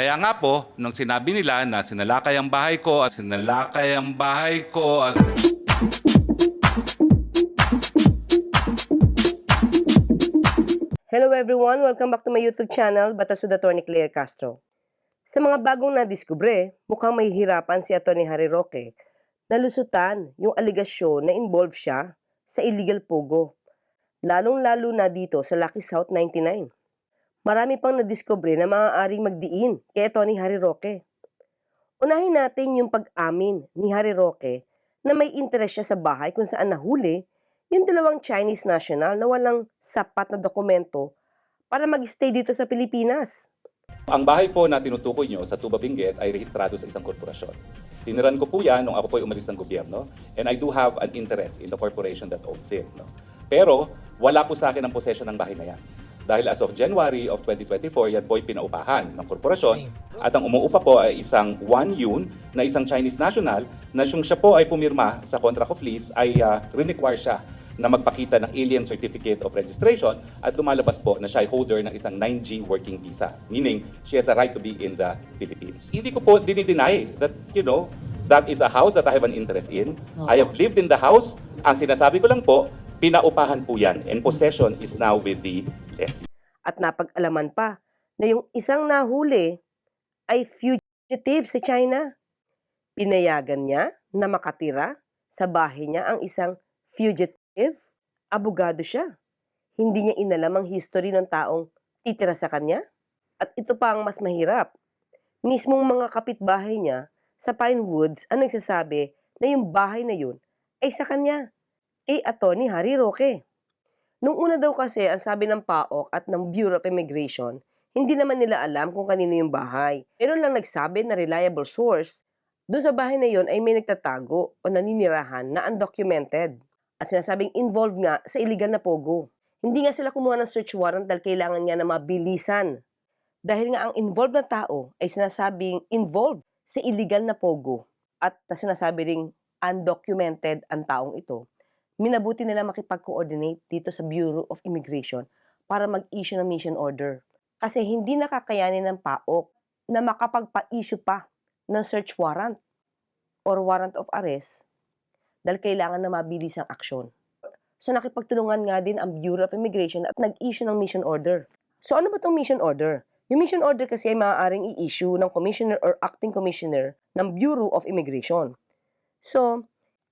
Kaya nga po, nung sinabi nila na sinalakay ang bahay ko, at sinalakay ang bahay ko, at Hello everyone! Welcome back to my YouTube channel, Batasud Attorney Claire Castro. Sa mga bagong nadiskubre, mukhang may hirapan si Attorney Harry Roque na lusutan yung aligasyon na involved siya sa illegal pogo, lalong-lalo na dito sa Lucky South 99. Marami pang nadiskubre na maaaring magdiin kay Attorney Harry Roque. Unahin natin yung pag-amin ni Harry Roque na may interes siya sa bahay kung saan nahuli yung dalawang Chinese national na walang sapat na dokumento para mag-stay dito sa Pilipinas. Ang bahay po na tinutukoy nyo sa Tuba Benguet ay rehistrado sa isang korporasyon. Tiniran ko po yan nung ako po ay umalis ng gobyerno and I do have an interest in the corporation that owns it. No? Pero wala po sa akin ang possession ng bahay na yan. Dahil as of January of 2024, yan po ay pinaupahan ng korporasyon at ang umuupa po ay isang Wan Yun na isang Chinese national na siyang siya po ay pumirma sa contract of lease ay uh, require siya na magpakita ng Alien Certificate of Registration at lumalabas po na siya ay holder ng isang 9G working visa. Meaning, she has a right to be in the Philippines. Hindi ko po dinideny that, you know, that is a house that I have an interest in. I have lived in the house. Ang sinasabi ko lang po, pinaupahan po yan and possession is now with the SC. At napag-alaman pa na yung isang nahuli ay fugitive sa China. Pinayagan niya na makatira sa bahay niya ang isang fugitive. Abogado siya. Hindi niya inalam ang history ng taong titira sa kanya. At ito pa ang mas mahirap. Mismong mga kapitbahay niya sa Pine Woods ang nagsasabi na yung bahay na yun ay sa kanya. Kay Attorney Harry Roque. Nung una daw kasi, ang sabi ng PAOK at ng Bureau of Immigration, hindi naman nila alam kung kanino yung bahay. Pero lang nagsabi na reliable source, doon sa bahay na yon ay may nagtatago o naninirahan na undocumented. At sinasabing involved nga sa illegal na pogo. Hindi nga sila kumuha ng search warrant dahil kailangan nga na mabilisan. Dahil nga ang involved na tao ay sinasabing involved sa illegal na pogo. At na sinasabi ring undocumented ang taong ito minabuti nila makipag-coordinate dito sa Bureau of Immigration para mag-issue ng mission order. Kasi hindi nakakayanin ng PAOK na makapagpa-issue pa ng search warrant or warrant of arrest dahil kailangan na mabilis ang aksyon. So nakipagtulungan nga din ang Bureau of Immigration at nag-issue ng mission order. So ano ba itong mission order? Yung mission order kasi ay maaaring i-issue ng commissioner or acting commissioner ng Bureau of Immigration. So,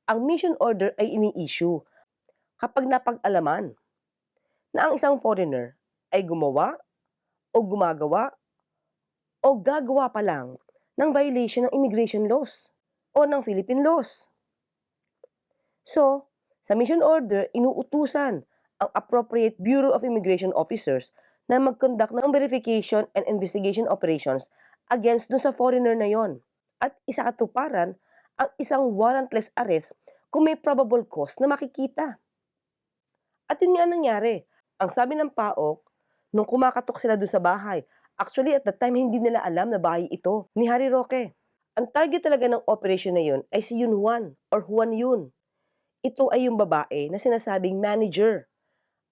ang mission order ay ini-issue kapag napag-alaman na ang isang foreigner ay gumawa o gumagawa o gagawa pa lang ng violation ng immigration laws o ng Philippine laws. So, sa mission order, inuutusan ang appropriate Bureau of Immigration officers na mag-conduct ng verification and investigation operations against dun sa foreigner na yon at isa katuparan ang isang warrantless arrest kung may probable cause na makikita. At yun nga nangyari. Ang sabi ng PAOK, nung kumakatok sila doon sa bahay, actually at that time hindi nila alam na bahay ito ni Harry Roque. Ang target talaga ng operation na yun ay si Yun Juan or Juan Yun. Ito ay yung babae na sinasabing manager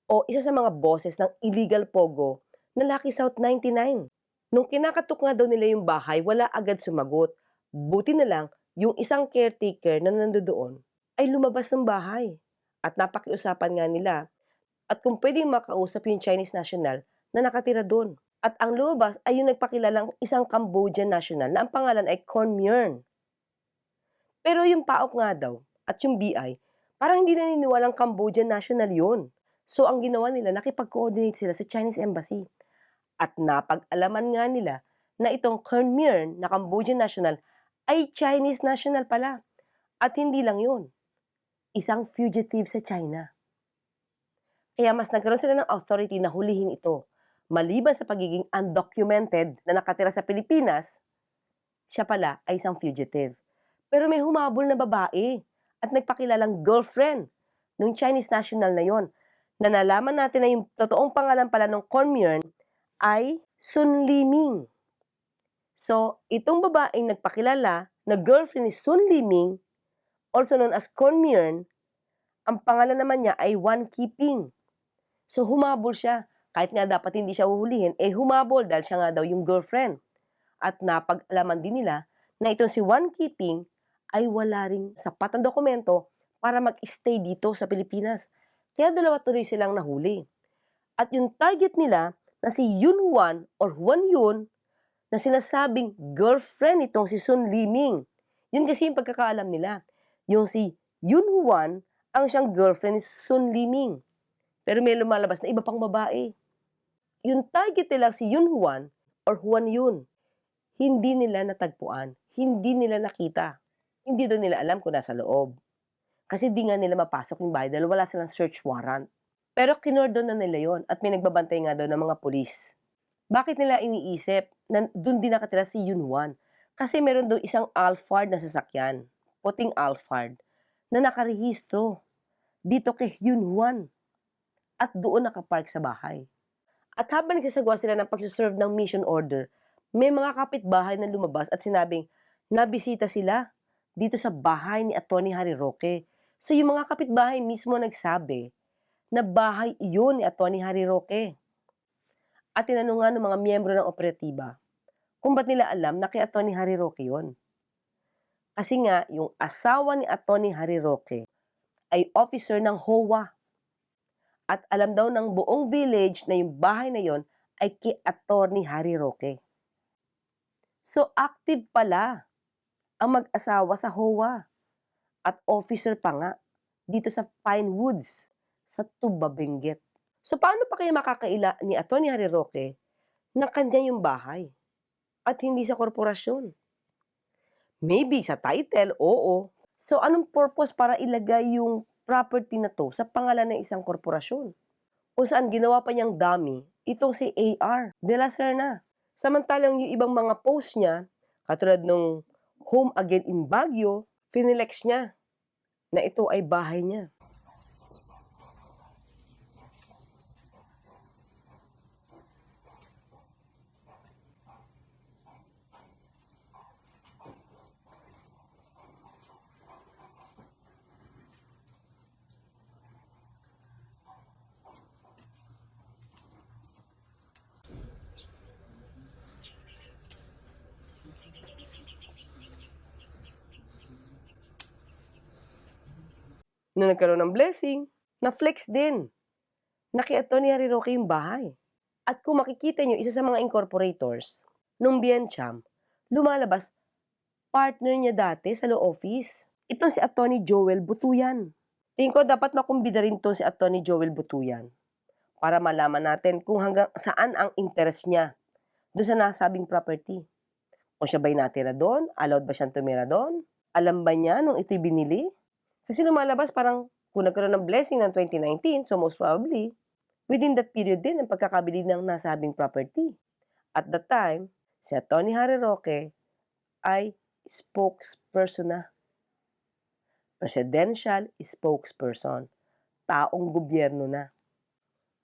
o isa sa mga bosses ng illegal pogo na Lucky South 99. Nung kinakatok nga daw nila yung bahay, wala agad sumagot. Buti na lang, yung isang caretaker na nandoon ay lumabas ng bahay. At napakiusapan nga nila at kung pwedeng makausap yung Chinese national na nakatira doon. At ang lumabas ay yung nagpakilalang isang Cambodian national na ang pangalan ay Con Myern. Pero yung PAOK nga daw at yung BI, parang hindi naniniwalang Cambodian national yun. So ang ginawa nila, nakipag-coordinate sila sa Chinese Embassy. At napag-alaman nga nila na itong Con Myern na Cambodian national ay Chinese national pala. At hindi lang yun isang fugitive sa China. Kaya mas nagkaroon sila ng authority na hulihin ito. Maliban sa pagiging undocumented na nakatira sa Pilipinas, siya pala ay isang fugitive. Pero may humabol na babae at nagpakilalang girlfriend ng Chinese national na yon na nalaman natin na yung totoong pangalan pala ng Conmyern ay Sun Liming. So, itong babaeng nagpakilala na girlfriend ni Sun Liming also known as Conmyern, ang pangalan naman niya ay One Keeping. So humabol siya. Kahit nga dapat hindi siya huhulihin, eh humabol dahil siya nga daw yung girlfriend. At napag-alaman din nila na itong si Juan Keeping ay wala ring sapat na dokumento para mag-stay dito sa Pilipinas. Kaya dalawa tuloy silang nahuli. At yung target nila na si Yun Juan or Juan Yun na sinasabing girlfriend itong si Sun Liming. Yun kasi yung pagkakaalam nila. Yung si Yun Juan ang siyang girlfriend ni Sun Liming. Pero may lumalabas na iba pang babae. Yung target nila si Yun Juan or Juan Yun, hindi nila natagpuan. Hindi nila nakita. Hindi daw nila alam kung nasa loob. Kasi di nga nila mapasok yung bahay dahil wala silang search warrant. Pero kinordon na nila yon at may nagbabantay nga daw ng mga pulis. Bakit nila iniisip na doon din nakatira si Yun Juan? Kasi meron daw isang Alphard na sasakyan, puting Alphard, na nakarehistro dito kay Yun Juan at doon nakapark sa bahay. At habang nagsasagawa sila ng pagsiserve ng mission order, may mga kapitbahay na lumabas at sinabing, nabisita sila dito sa bahay ni Atty. Harry Roque. So yung mga kapitbahay mismo nagsabi na bahay iyon ni Atty. Harry Roque. At tinanong nga ng mga miyembro ng operatiba kung ba't nila alam na kay Atty. Harry Roque yun. Kasi nga, yung asawa ni Atty. Harry Roque ay officer ng HOA. At alam daw ng buong village na yung bahay na yon ay kay Atty. Harry Roque. So active pala ang mag-asawa sa HOA at officer pa nga dito sa Pine Woods sa Tuba. So paano pa kaya makakaila ni Atty. Harry Roque na kanya yung bahay at hindi sa korporasyon? Maybe sa title, oo. So anong purpose para ilagay yung property na to sa pangalan ng isang korporasyon? Kung saan ginawa pa niyang dummy itong si AR de la Serna. Samantalang yung ibang mga post niya, katulad nung Home Again in Baguio, finilex niya na ito ay bahay niya. Nung nagkaroon ng blessing, na-flex din. Na kay Atty. Harry Roque yung bahay. At kung makikita nyo, isa sa mga incorporators, nung Biencham, lumalabas, partner niya dati sa law office. Itong si Atty. Joel Butuyan. Tingin ko dapat makumbida rin to si Atty. Joel Butuyan para malaman natin kung hanggang saan ang interest niya doon sa nasabing property. Kung siya ba'y natira doon? Allowed ba siyang tumira doon? Alam ba niya nung ito'y binili? Kasi lumalabas parang kung nagkaroon ng blessing ng 2019, so most probably, within that period din ang pagkakabili ng nasabing property. At that time, si Atty. Harry Roque ay spokesperson na. Presidential spokesperson. Taong gobyerno na.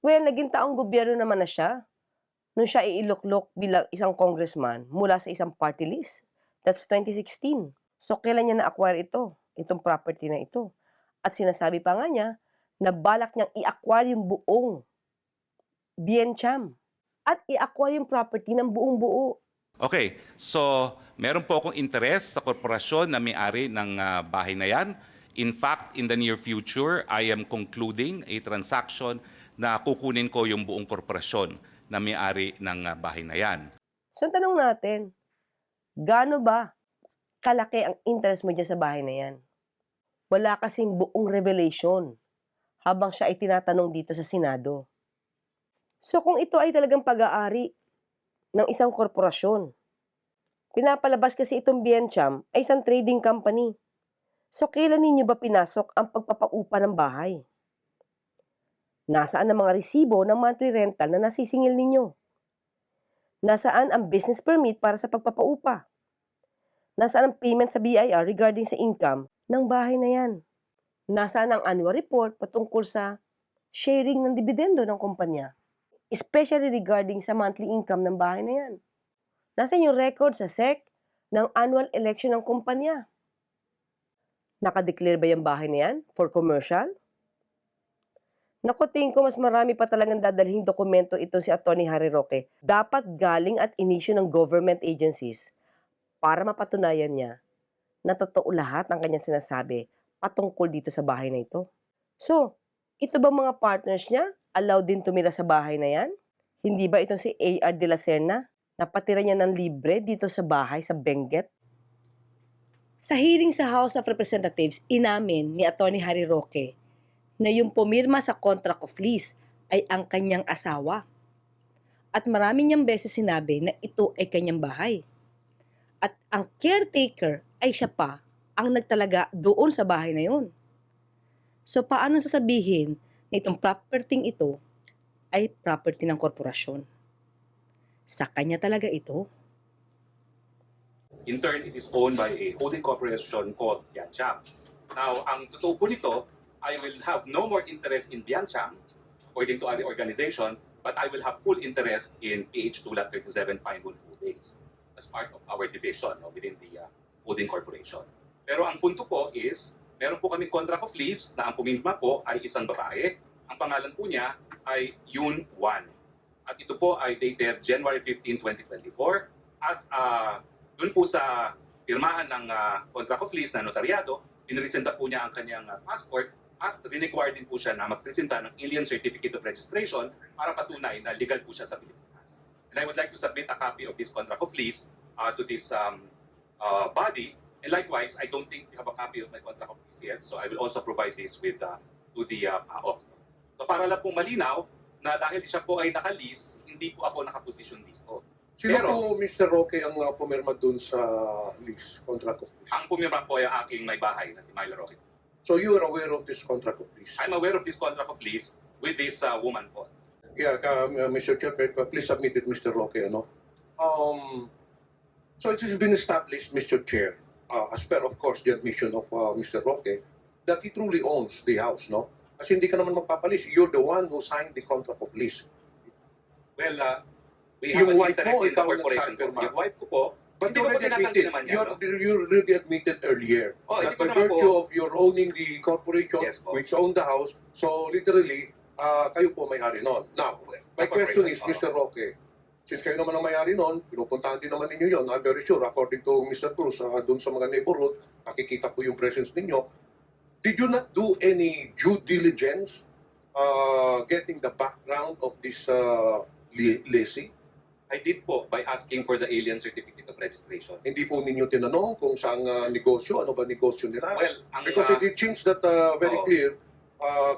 Well, naging taong gobyerno naman na siya nung siya iiluklok bilang isang congressman mula sa isang party list. That's 2016. So, kailan niya na-acquire ito? Itong property na ito. At sinasabi pa nga niya na balak niyang i-acquire yung buong Biencham. At i-acquire yung property ng buong buo. Okay, so meron po akong interest sa korporasyon na may-ari ng ah, bahay na yan. In fact, in the near future, I am concluding a transaction na kukunin ko yung buong korporasyon na may-ari ng ah, bahay na yan. So, tanong natin, gaano ba kalaki ang interest mo dyan sa bahay na yan? Wala kasing buong revelation habang siya ay tinatanong dito sa Senado. So, kung ito ay talagang pag-aari ng isang korporasyon, pinapalabas kasi itong Biencham ay isang trading company. So, kailan ninyo ba pinasok ang pagpapaupa ng bahay? Nasaan ang mga resibo ng monthly rental na nasisingil ninyo? Nasaan ang business permit para sa pagpapaupa? Nasaan ang payment sa BIR regarding sa income ng bahay na yan? Nasaan ang annual report patungkol sa sharing ng dividendo ng kumpanya? Especially regarding sa monthly income ng bahay na yan. Nasaan yung record sa SEC ng annual election ng kumpanya? Nakadeclare ba yung bahay na yan for commercial? Naku, tingin ko mas marami pa talagang dadalhing dokumento ito si Atty. Harry Roque. Dapat galing at inisyu ng government agencies para mapatunayan niya na totoo lahat ng kanyang sinasabi patungkol dito sa bahay na ito. So, ito ba mga partners niya? Allowed din tumira sa bahay na yan? Hindi ba itong si A.R. de la Serna? Napatira niya ng libre dito sa bahay sa Benguet? Sa hearing sa House of Representatives, inamin ni Atty. Harry Roque na yung pumirma sa contract of lease ay ang kanyang asawa. At marami niyang beses sinabi na ito ay kanyang bahay. At ang caretaker ay siya pa ang nagtalaga doon sa bahay na yun. So paano sasabihin na itong property ito ay property ng korporasyon? Sa kanya talaga ito. In turn, it is owned by a holding corporation called Bianchang. Now, ang totoo po nito, I will have no more interest in Bianchang, according to other organization, but I will have full interest in PH2 Lot 37 Pinewood Holdings as part of our division no, within the uh, holding corporation. Pero ang punto po is, meron po kami contract of lease na ang pumirma po ay isang babae. Ang pangalan po niya ay Yun Wan. At ito po ay dated January 15, 2024. At uh, doon po sa pirmahan ng uh, contract of lease na notaryado, pinresenta po niya ang kanyang uh, passport at required din po siya na magpresenta ng Alien Certificate of Registration para patunay na legal po siya sa Pilipinas. And I would like to submit a copy of this contract of lease uh, to this um, uh, body. And likewise, I don't think we have a copy of my contract of lease yet, so I will also provide this with uh, to the uh, PAOK. So para lang po malinaw na dahil siya po ay nakalis, hindi po ako nakaposisyon dito. Sino Pero- po, Mr. Roque, ang uh, pumirma dun sa lease, contract of lease? Ang pumirma po ay ang aking may bahay na si Myla Roque. So you are aware of this contract of lease? I'm aware of this contract of lease with this uh, woman po. Yeah, uh, Mr. Chair, uh, please submit it, Mr. Roque, ano? Um, so it has been established, Mr. Chair, uh, as per, of course, the admission of uh, Mr. Roque, that he truly owns the house, no? Kasi hindi ka naman magpapalis. You're the one who signed the contract of lease. Well, uh, we have Yung an wife interest mo, in the corporation po. nagsapirma. Yung wife ko po, But Hindi you ko po already tinatanggi admitted, naman yan, you, no? you already admitted earlier Oh, that ko by virtue po. of your owning the corporation Yes po. which owned the house, so literally, uh, kayo po may-ari nun. Now, my question is, Mr. Roque, since kayo naman ang may-ari nun, pinupuntahan din naman ninyo yun, I'm very sure, according to Mr. Cruz, uh, dun sa mga neighborhood, nakikita po yung presence ninyo. Did you not do any due diligence uh, getting the background of this uh, lessee? I did po by asking for the Alien Certificate of Registration. Hindi po ninyo tinanong kung saan uh, negosyo, ano ba negosyo nila? Well, ang Because uh, it, it seems that uh, very Oo. clear, uh,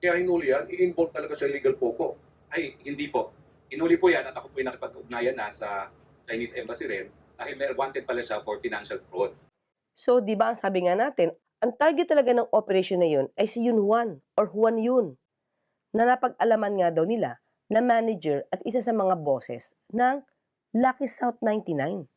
kaya hinuli yan, i-involve talaga sa illegal poco. ay hindi po. Inuli po yan at ako po yung nakipag-ugnayan na sa Chinese Embassy rin dahil may wanted pala siya for financial fraud. So, di ba ang sabi nga natin, ang target talaga ng operation na yun ay si Yun Juan or Juan Yun na napag-alaman nga daw nila na manager at isa sa mga bosses ng Lucky South 99.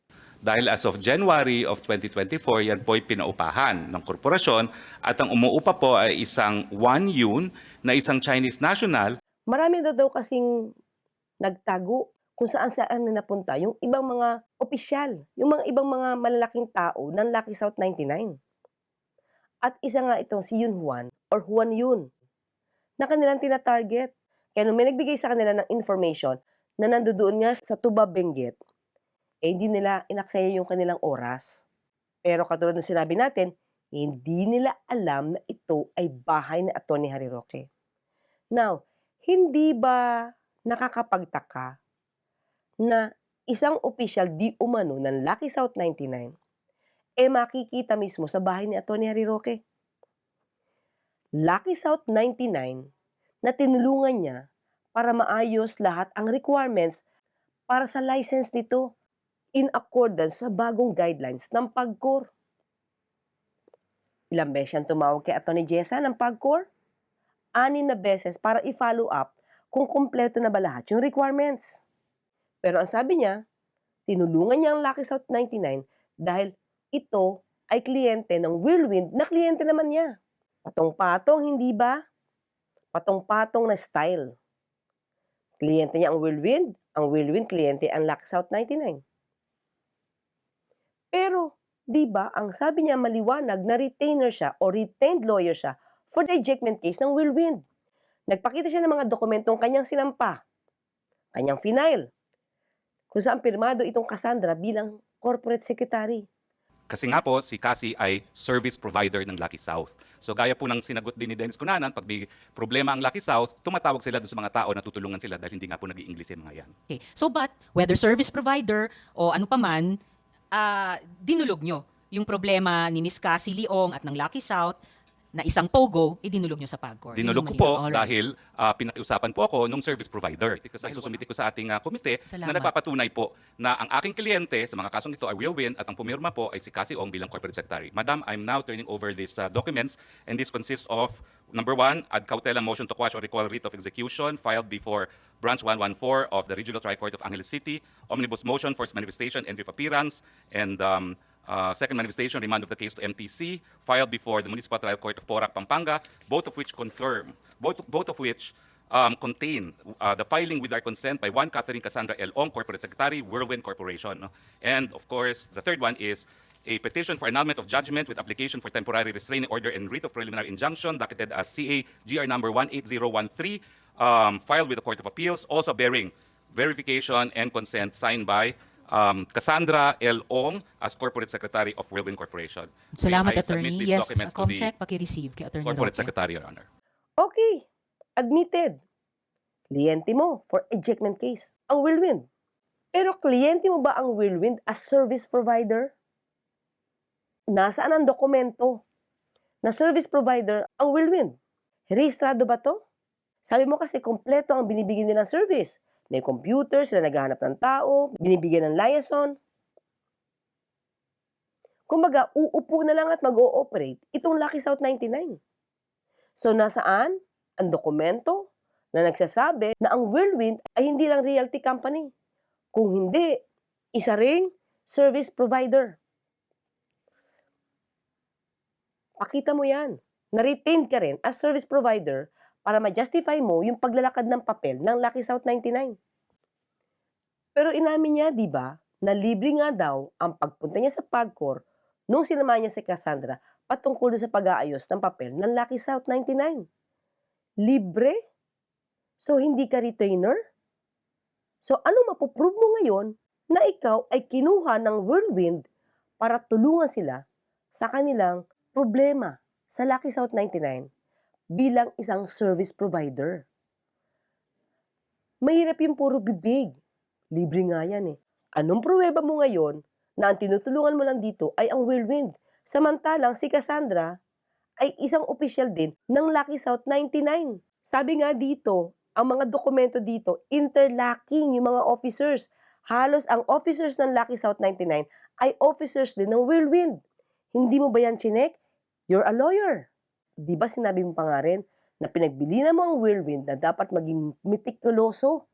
Dahil as of January of 2024, yan po ay pinaupahan ng korporasyon at ang umuupa po ay isang Wan Yun na isang Chinese national Marami na daw kasing nagtago kung saan saan na napunta yung ibang mga opisyal, yung mga ibang mga malalaking tao ng Lucky South 99. At isa nga itong si Yun Juan or Juan Yun na kanilang tinatarget. Kaya nung may nagbigay sa kanila ng information na nandoon nga sa Tuba Benguet, eh hindi nila inaksaya yung kanilang oras. Pero katulad ng sinabi natin, hindi nila alam na ito ay bahay ni Atty. Harry Roque. Now, hindi ba nakakapagtaka na isang opisyal di umano ng Lucky South 99 eh makikita mismo sa bahay ni Atty. Harry Roque? Lucky South 99 na tinulungan niya para maayos lahat ang requirements para sa license nito in accordance sa bagong guidelines ng PAGCOR. Ilang beses siyang tumawag kay Atty. Jessa ng PAGCOR? Anin na beses para i-follow up kung kumpleto na ba lahat yung requirements. Pero ang sabi niya, tinulungan niya ang Lucky South 99 dahil ito ay kliyente ng Whirlwind na kliyente naman niya. Patong-patong, hindi ba? Patong-patong na style. Kliyente niya ang Whirlwind, ang Whirlwind kliyente ang Lucky South 99. Pero, di ba, ang sabi niya maliwanag na retainer siya o retained lawyer siya for the ejectment case ng Whirlwind. Nagpakita siya ng mga dokumentong kanyang sinampa, kanyang final, kung saan pirmado itong Cassandra bilang corporate secretary. Kasi nga po, si Cassie ay service provider ng Lucky South. So gaya po ng sinagot din ni Dennis Cunanan, pag may problema ang Lucky South, tumatawag sila doon sa mga tao na tutulungan sila dahil hindi nga po nag-i-English yung mga yan. Okay. So but whether service provider o ano pa man, ah, dinulog nyo yung problema ni Miss Cassie Leong at ng Lucky South na isang pogo, idinulog nyo sa PAGCOR. Dinulog ko po. Alright. dahil uh, pinakiusapan po ako nung service provider. Because ay susumiti ko sa ating uh, komite Salamat. na nagpapatunay po na ang aking kliyente sa mga kasong ito ay will win at ang pumirma po ay si Cassie Ong bilang corporate secretary. Madam, I'm now turning over these uh, documents and this consists of number one, ad cautela motion to quash or recall writ of execution filed before branch 114 of the Regional Tricourt of Angeles City, omnibus motion for manifestation and brief appearance, and um, uh, second manifestation, remand of the case to MTC, filed before the Municipal Trial Court of Porac, Pampanga, both of which confirm, both, both of which um, contain uh, the filing with our consent by one Catherine Cassandra L. Ong, Corporate Secretary, Whirlwind Corporation. And of course, the third one is a petition for annulment of judgment with application for temporary restraining order and writ of preliminary injunction, docketed as CA GR number 18013, um, filed with the Court of Appeals, also bearing verification and consent signed by um, Cassandra L. Ong as Corporate Secretary of Whirlwind Corporation. May Salamat, submit attorney. these Yes, documents to the Comsec, paki-receive kay attorney Corporate Roque. Secretary, Your Honor. Okay, admitted. Kliyente mo for ejectment case, ang Whirlwind. Pero kliyente mo ba ang Whirlwind as service provider? Nasaan ang dokumento na service provider ang Whirlwind? Rehistrado ba to? Sabi mo kasi kompleto ang binibigyan nilang service. May computer, sila naghahanap ng tao, binibigyan ng liaison. Kumbaga, uupo na lang at mag-ooperate itong Lucky South 99. So, nasaan ang dokumento na nagsasabi na ang Whirlwind ay hindi lang realty company. Kung hindi, isa ring service provider. Pakita mo yan. Na-retain ka rin as service provider para ma-justify mo yung paglalakad ng papel ng Lucky South 99. Pero inamin niya, di ba, na libre nga daw ang pagpunta niya sa PAGCOR nung sinama niya si Cassandra patungkol sa pag-aayos ng papel ng Lucky South 99. Libre? So, hindi ka retainer? So, ano mapuprove mo ngayon na ikaw ay kinuha ng Whirlwind para tulungan sila sa kanilang problema sa Lucky South 99 bilang isang service provider? Mahirap yung puro bibig. Libre nga yan eh. Anong pruweba mo ngayon na ang tinutulungan mo lang dito ay ang Whirlwind? Samantalang si Cassandra ay isang opisyal din ng Lucky South 99. Sabi nga dito, ang mga dokumento dito, interlocking yung mga officers. Halos ang officers ng Lucky South 99 ay officers din ng Whirlwind. Hindi mo ba yan chinek? You're a lawyer. Di ba sinabi mo pa nga rin na pinagbili na mo ang Whirlwind na dapat maging mitikuloso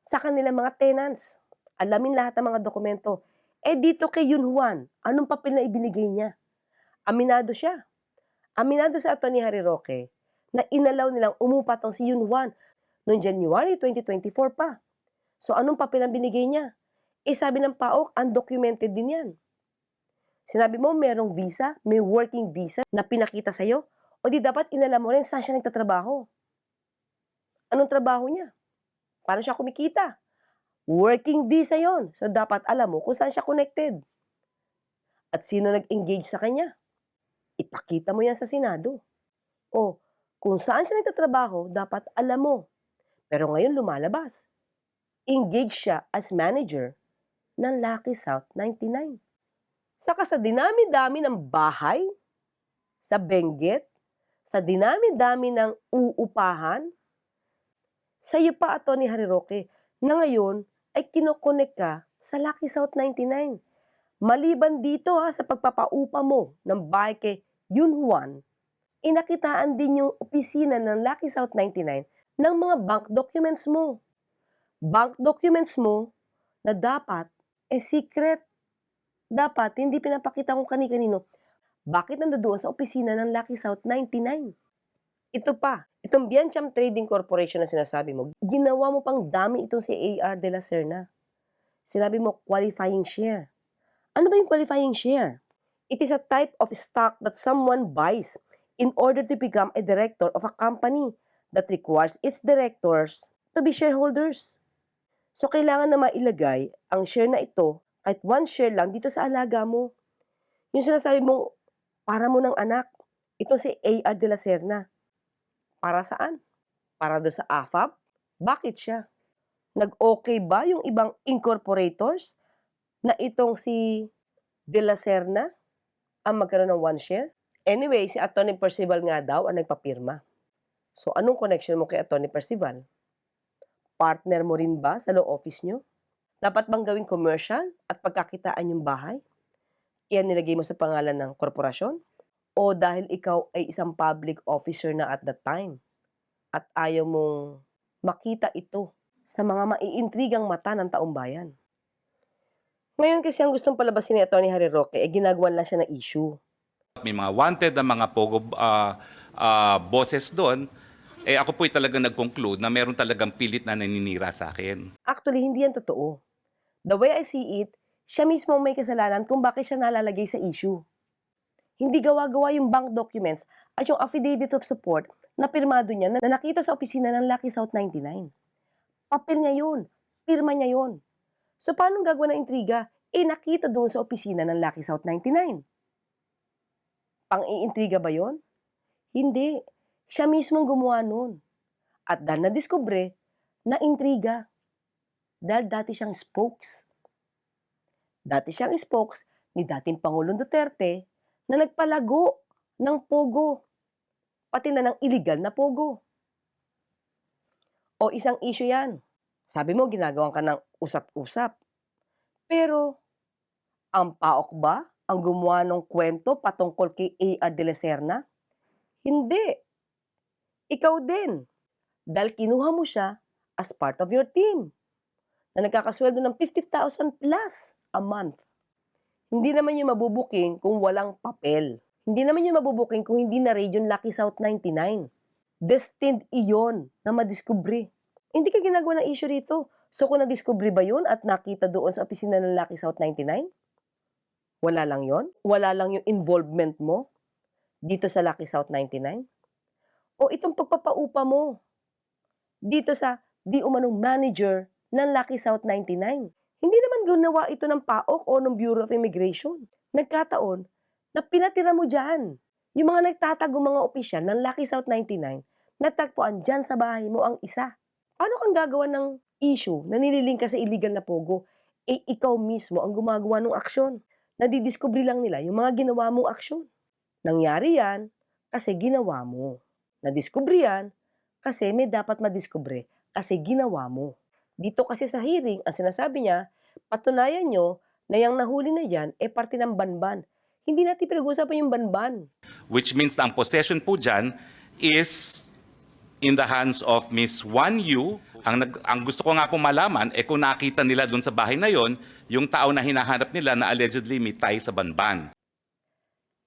sa kanilang mga tenants. Alamin lahat ng mga dokumento. Eh dito kay Yun Juan, anong papel na ibinigay niya? Aminado siya. Aminado sa Atty. Harry Roque na inalaw nilang umupa tong si Yun Juan noong January 2024 pa. So anong papel ang binigay niya? Eh sabi ng PAOK, undocumented din yan. Sinabi mo merong visa, may working visa na pinakita sa'yo, o di dapat inalam mo rin saan siya nagtatrabaho. Anong trabaho niya? Paano siya kumikita? Working visa yon. So dapat alam mo kung saan siya connected. At sino nag-engage sa kanya? Ipakita mo yan sa Senado. O kung saan siya nagtatrabaho, dapat alam mo. Pero ngayon lumalabas. Engage siya as manager ng Lucky South 99. Saka sa dinami-dami ng bahay, sa Benguet, sa dinami-dami ng uupahan, sa iyo pa ato ni Harry Roque na ngayon ay kinokonek ka sa Lucky South 99. Maliban dito ha, sa pagpapaupa mo ng bahay kay Yun Juan, inakitaan din yung opisina ng Lucky South 99 ng mga bank documents mo. Bank documents mo na dapat eh secret. Dapat hindi pinapakita kung kani-kanino. Bakit nandoon sa opisina ng Lucky South 99? Ito pa, itong Biancham Trading Corporation na sinasabi mo, ginawa mo pang dami itong si AR de la Serna. Sinabi mo, qualifying share. Ano ba yung qualifying share? It is a type of stock that someone buys in order to become a director of a company. that requires its directors to be shareholders. So, kailangan na mailagay ang share na ito kahit one share lang dito sa alaga mo. Yung sinasabi mong para mo ng anak, ito si A.R. de la Serna. Para saan? Para do sa AFAP? Bakit siya? Nag-okay ba yung ibang incorporators na itong si de la Serna ang magkaroon ng one share? Anyway, si Atty. Percival nga daw ang nagpapirma. So, anong connection mo kay Atty. Percival? Partner mo rin ba sa law office nyo? Dapat bang gawing commercial at pagkakitaan yung bahay? Kaya nilagay mo sa pangalan ng korporasyon? O dahil ikaw ay isang public officer na at that time at ayaw mong makita ito sa mga maiintrigang mata ng taong bayan? Ngayon kasi ang gustong palabasin ni Atty. Harry Roque, eh ginagawan lang siya ng issue. May mga wanted na mga pogo ah, ah, bosses doon. Eh ako po'y talaga nag-conclude na meron talagang pilit na naninira sa akin. Actually, hindi yan totoo. The way I see it, siya mismo may kasalanan kung bakit siya nalalagay sa issue. Hindi gawa-gawa yung bank documents at yung affidavit of support na pirmado niya na nakita sa opisina ng Lucky South 99. Papel niya yun. Pirma niya yun. So, paano gagawa ng intriga? Eh, nakita doon sa opisina ng Lucky South 99. Pang-iintriga ba yon? Hindi. Siya mismo ang gumawa nun. At dahil na-discover, na intriga. Dahil dati siyang spokes. Dati siyang spokes ni dating Pangulong Duterte na nagpalago ng pogo. Pati na ng illegal na pogo. O isang issue yan. Sabi mo, ginagawan ka ng usap-usap. Pero, ang paok ba ang gumawa ng kwento patungkol kay A.R. de la Serna? Hindi. Ikaw din. Dahil kinuha mo siya as part of your team na nagkakasweldo ng 50,000 plus a month. Hindi naman yung mabubuking kung walang papel. Hindi naman yung mabubuking kung hindi na Region Lucky South 99. Destined iyon na madiskubre. Hindi ka ginagawa ng issue rito. So kung nadiskubre ba yun at nakita doon sa opisina ng Lucky South 99? Wala lang yon? Wala lang yung involvement mo dito sa Lucky South 99? O itong pagpapaupa mo dito sa di umanong manager ng Lucky South 99? Ginawa ito ng PAOK o ng Bureau of Immigration. Nagkataon na pinatira mo dyan. Yung mga nagtatago mga opisyal ng Lucky South 99, natagpuan dyan sa bahay mo ang isa. Paano kang gagawa ng issue na nililing ka sa illegal na pogo? Eh, ikaw mismo ang gumagawa ng aksyon. Nadidiscovery lang nila yung mga ginawa mong aksyon. Nangyari yan kasi ginawa mo. Nadiscovery yan kasi may dapat madiscover kasi ginawa mo. Dito kasi sa hearing, ang sinasabi niya, patunayan nyo na yung nahuli na yan e parte ng banban. Hindi natin pinag-uusapan yung banban. Which means na ang possession po dyan is in the hands of Miss Wan Yu. Ang, nag, ang gusto ko nga po malaman, eh kung nakita nila doon sa bahay na yon, yung tao na hinahanap nila na allegedly may tie sa banban.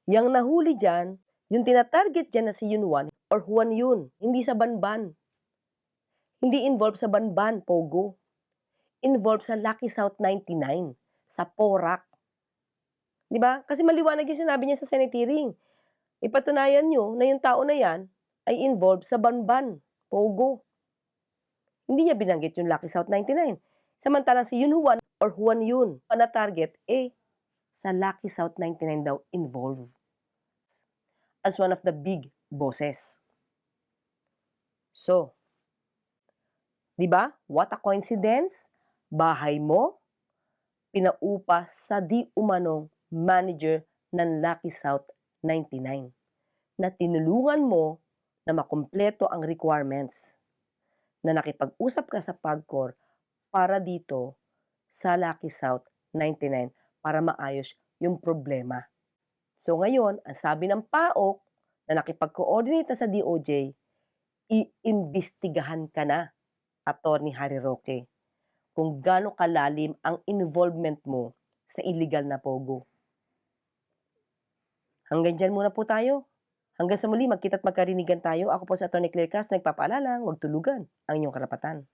Yang nahuli dyan, yung tinatarget dyan na si Yunwan or Juan Yun, hindi sa banban. Hindi involved sa banban, Pogo. Involved sa Lucky South 99, sa Porak. Di ba? Kasi maliwanag yung sinabi niya sa Senate hearing. Ipatunayan nyo na yung tao na yan ay involved sa banban, Pogo. Hindi niya binanggit yung Lucky South 99. Samantalang si Yun Juan or Juan Yun, na target, eh, sa Lucky South 99 daw involved as one of the big bosses. So, di ba? What a coincidence. Bahay mo, pinaupa sa di umanong manager ng Lucky South 99 na tinulungan mo na makumpleto ang requirements na nakipag-usap ka sa PAGCOR para dito sa Lucky South 99 para maayos yung problema. So ngayon, ang sabi ng PAOK na nakipag-coordinate na sa DOJ, iimbestigahan ka na, Attorney Harry Roque, kung gaano kalalim ang involvement mo sa illegal na pogo. Hanggang dyan muna po tayo. Hanggang sa muli, magkita't magkarinigan tayo. Ako po sa Attorney Claire Cas, nagpapaalala, huwag tulugan ang inyong karapatan.